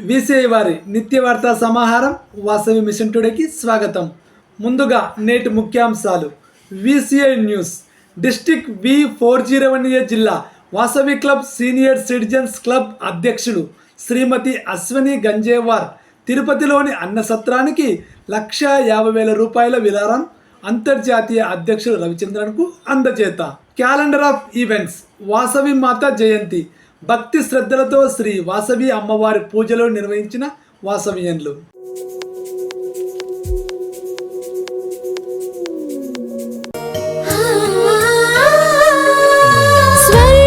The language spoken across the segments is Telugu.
విసిఐ వారి నిత్య వార్తా సమాహారం వాసవి మిషన్ టుడేకి స్వాగతం. ముందుగా నేటి ముఖ్యాంశాలు. VCI news. District V four zero one A జిల్లా Vasavi club senior citizens club అధ్యక్షుడు శ్రీమతి అశ్వని గంజేవార్ తిరుపతిలోని అన్న సత్రానికి లక్ష యాభై వేల రూపాయల విరాళం అంతర్జాతీయ అధ్యక్షుడు రవిచంద్రన్కు అందజేత calendar of events. Vasavi Mata జయంతి. భక్తి శ్రద్ధలతో శ్రీ వాసవి అమ్మవారి పూజలు నిర్వహించిన వాసవియన్లు.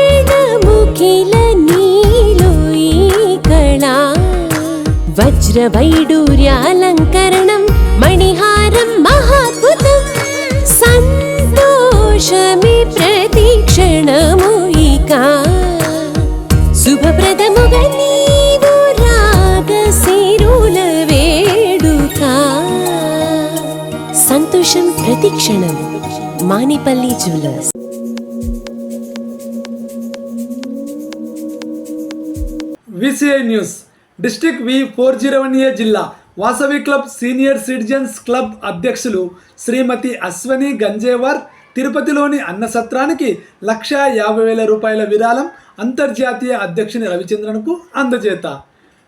స్వర్ణముఖిల నీలో ఈ కళా వజ్రవైడూర్యాలంకరణం శుభప్రదముగా నీవు రాగ సిరుల వేడుక సంతోషం ప్రతిక్షణం Manipalli jewellers. VCI news. District V four zero one A జిల్లా Vasavi club senior citizens club అధ్యక్షులు శ్రీమతి అశ్వని గంజేవార్ తిరుపతిలోని అన్న సత్రానికి లక్ష యాభై వేల రూపాయల విరాళం అంతర్జాతీయ అధ్యక్షుని రవిచంద్రన్కు అందజేత.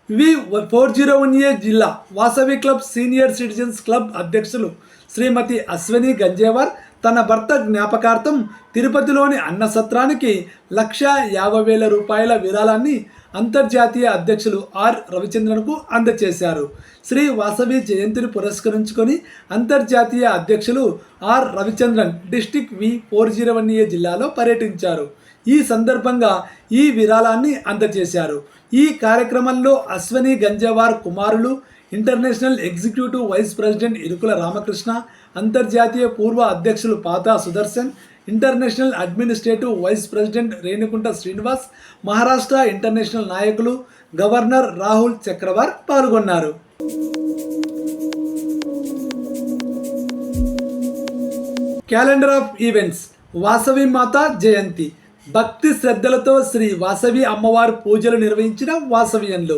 V four zero one A జిల్లా Vasavi club senior citizens club అధ్యక్షులు శ్రీమతి అశ్వని గంజేవార్ తన భర్త జ్ఞాపకార్థం తిరుపతిలోని అన్న సత్రానికి లక్ష యాభై వేల రూపాయల విరాళాన్ని అంతర్జాతీయ అధ్యక్షులు ఆర్ రవిచంద్రన్కు అందజేశారు శ్రీ వాసవి జయంతిని పురస్కరించుకొని అంతర్జాతీయ అధ్యక్షులు R Ravichandran district V four zero one A జిల్లాలో పర్యటించారు. ఈ సందర్భంగా ఈ విరాళాన్ని అందజేశారు. ఈ కార్యక్రమంలో అశ్వని గంజవార్ కుమారులు international executive vice president Irukula Ramakrishna అంతర్జాతీయ పూర్వ అధ్యక్షులు Pata Sudarshan international administrative vice president Renukunta Srinivas Maharashtra international నాయకులు గవర్నర్ రాహుల్ చక్రవార్ పాల్గొన్నారు. క్యాలెండర్ ఆఫ్ ఈవెంట్స్ వాసవి మాత జయంతి. భక్తి శ్రద్ధలతో శ్రీ వాసవి అమ్మవారి పూజలు నిర్వహించిన వాసవియన్లు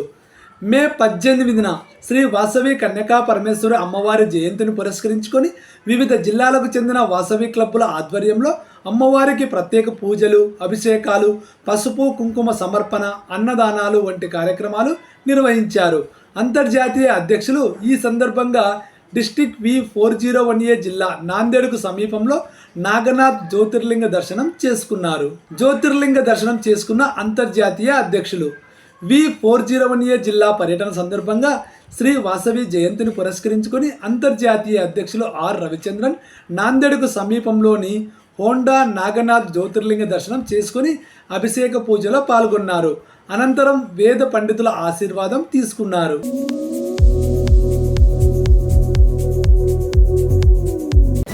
మే పద్దెనిమిదిన శ్రీ వాసవి కన్యకా పరమేశ్వరి అమ్మవారి జయంతిని పురస్కరించుకొని వివిధ జిల్లాలకు చెందిన వాసవి క్లబ్బుల ఆధ్వర్యంలో అమ్మవారికి ప్రత్యేక పూజలు అభిషేకాలు పసుపు కుంకుమ సమర్పణ అన్నదానాలు వంటి కార్యక్రమాలు నిర్వహించారు. అంతర్జాతీయ అధ్యక్షులు ఈ సందర్భంగా district V four zero one A జిల్లా నాందేడుకు సమీపంలో నాగనాథ్ జ్యోతిర్లింగ దర్శనం చేసుకున్నారు. జ్యోతిర్లింగ దర్శనం చేసుకున్న అంతర్జాతీయ అధ్యక్షులు V four zero one A జిల్లా పర్యటన సందర్భంగా శ్రీ వాసవి జయంతిని పురస్కరించుకొని అంతర్జాతీయ అధ్యక్షులు ఆర్ రవిచంద్రన్ నాందేడుకు సమీపంలోని హోండా నాగనాథ్ జ్యోతిర్లింగ దర్శనం చేసుకుని అభిషేక పూజలో పాల్గొన్నారు. అనంతరం వేద పండితుల ఆశీర్వాదం తీసుకున్నారు.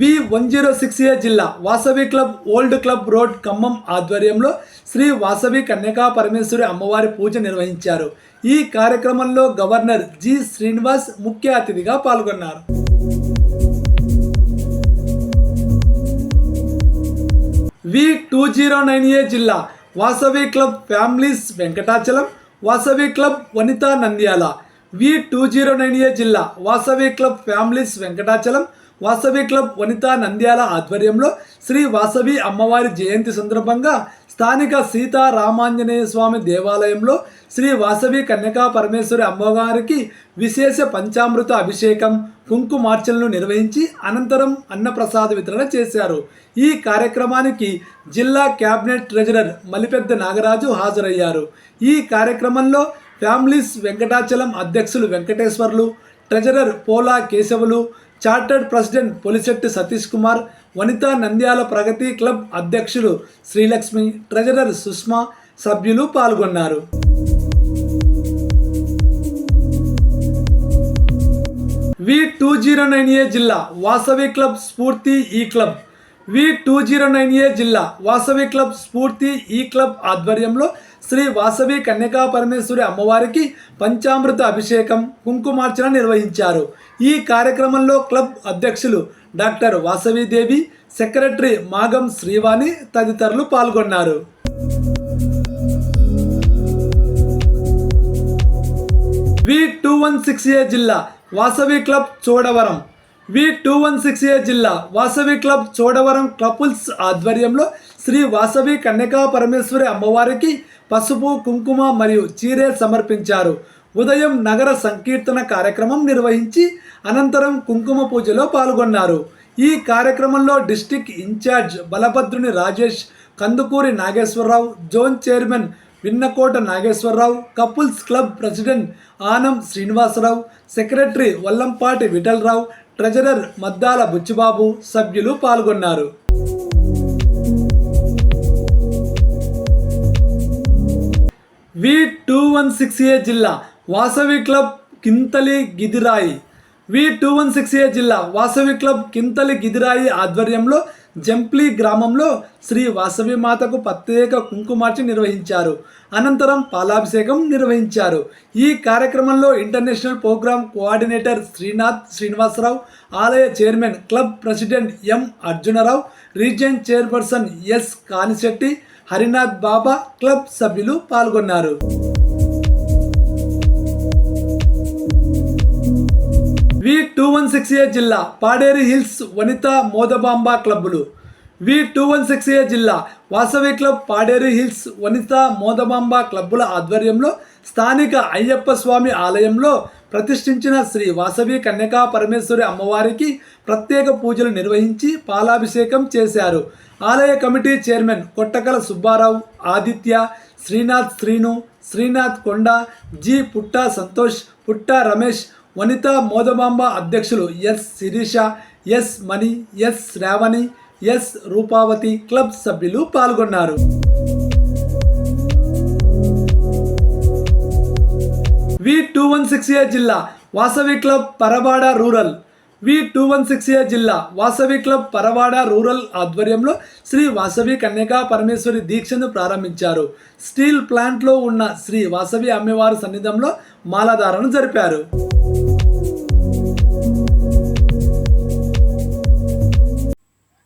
V one zero six A జిల్లా Vasavi club old club road Khammam ఆధ్వర్యంలో శ్రీ వాసవి కన్యకా పరమేశ్వరి అమ్మవారి పూజ నిర్వహించారు. ఈ కార్యక్రమంలో గవర్నర్ జి శ్రీనివాస్ ముఖ్య అతిథిగా పాల్గొన్నారు. V two zero nine A జిల్లా Vasavi club families Venkatachalam Vasavi club Vanitha Nandyal. V two zero nine A జిల్లా Vasavi club families Venkatachalam Vasavi club Vanitha Nandyal ఆధ్వర్యంలో శ్రీ వాసవి అమ్మవారి జయంతి సందర్భంగా స్థానిక సీతా రామాంజనేయ స్వామి దేవాలయంలో శ్రీ వాసవి కన్యకా పరమేశ్వరి అమ్మవారికి విశేష పంచామృత అభిషేకం కుంకుమార్చనలు నిర్వహించి అనంతరం అన్నప్రసాద వితరణ చేశారు. ఈ కార్యక్రమానికి జిల్లా క్యాబినెట్ ట్రెజరర్ మలిపెద్ద నాగరాజు హాజరయ్యారు. ఈ కార్యక్రమంలో ఫ్యామిలీస్ వెంకటాచలం అధ్యక్షులు Venkateswarlu treasurer Pola Keshavulu chartered president Polisetti Satish Kumar Vanitha Nandyal Pragati club అధ్యక్షులు శ్రీలక్ష్మి ట్రెజరర్ సుష్మా సభ్యులు పాల్గొన్నారు. V two zero nine A జిల్లా వాసవి క్లబ్ స్ఫూర్తి ఈ club. V two zero nine A జిల్లా వాసవి క్లబ్ స్ఫూర్తి ఈ క్లబ్ ఆధ్వర్యంలో శ్రీ వాసవి కన్యకా పరమేశ్వరి అమ్మవారికి పంచామృత అభిషేకం కుంకుమార్చన నిర్వహించారు. ఈ కార్యక్రమంలో క్లబ్ అధ్యక్షులు డాక్టర్ వాసవిదేవి సెక్రటరీ మాగం శ్రీవాణి తదితరులు పాల్గొన్నారు. V two one six A జిల్లా Vasavi club Chodavaram V two one six A జిల్లా వాసవి క్లబ్ చోడవరం కపుల్స్ ఆధ్వర్యంలో శ్రీ వాసవి కన్యకా పరమేశ్వరి అమ్మవారికి పసుపు కుంకుమ మరియు చీరే సమర్పించారు. ఉదయం నగర సంకీర్తన కార్యక్రమం నిర్వహించి అనంతరం కుంకుమ పూజలో పాల్గొన్నారు. ఈ కార్యక్రమంలో district in-charge Balabhadruni Rajesh Kandukuri Nageswararao zone chairman Vinnakota Nageswararao couples club president Anam Srinivasarao secretary Vallampati Vittalarao treasurer Maddala Buchibabu సభ్యులు పాల్గొన్నారు. V two one six A జిల్లా Vasavi club Kinthali Gidirayi. V two one six A జిల్లా వాసవి క్లబ్ కింతలి గిదిరాయి ఆధ్వర్యంలో జంప్లీ గ్రామంలో శ్రీ వాసవి మాతకు ప్రత్యేక కుంకుమార్చి నిర్వహించారు. అనంతరం పాలాభిషేకం నిర్వహించారు. ఈ కార్యక్రమంలో international program coordinator Srinath Srinivasarao ఆలయ chairman club president M Arjunarao region chairperson S Kanisetti Harinath Baba club సభ్యులు పాల్గొన్నారు. టూ వన్ సిక్స్ ఏ జిల్లా పాడేరు హిల్స్ వనిత మోదబాంబ క్లబ్బులు. V two one six A జిల్లా వాసవి క్లబ్ పాడేరు హిల్స్ వనిత మోదబాంబ క్లబ్బుల ఆధ్వర్యంలో స్థానిక అయ్యప్ప స్వామి ఆలయంలో ప్రతిష్ఠించిన శ్రీ వాసవి కన్యకా పరమేశ్వరి అమ్మవారికి ప్రత్యేక పూజలు నిర్వహించి పాలాభిషేకం చేశారు. ఆలయ committee chairman Kottakala Subbarao Aditya Srinath Srinu Srinath Konda G Putta Santosh Putta Ramesh Vanitha Modabamba అధ్యక్షులు S Sirisha S Mani S Sravani S Rupavathi club సభ్యులు పాల్గొన్నారు. V two one six A జిల్లా Vasavi club Paravada rural. V two one six A జిల్లా వాసవి క్లబ్ పరవాడ రూరల్ ఆధ్వర్యంలో శ్రీ వాసవి కన్యకా పరమేశ్వరి దీక్షను ప్రారంభించారు. స్టీల్ ప్లాంట్లో ఉన్న శ్రీ వాసవి అమ్మవారి సన్నిధంలో మాలాధారణ జరిపారు.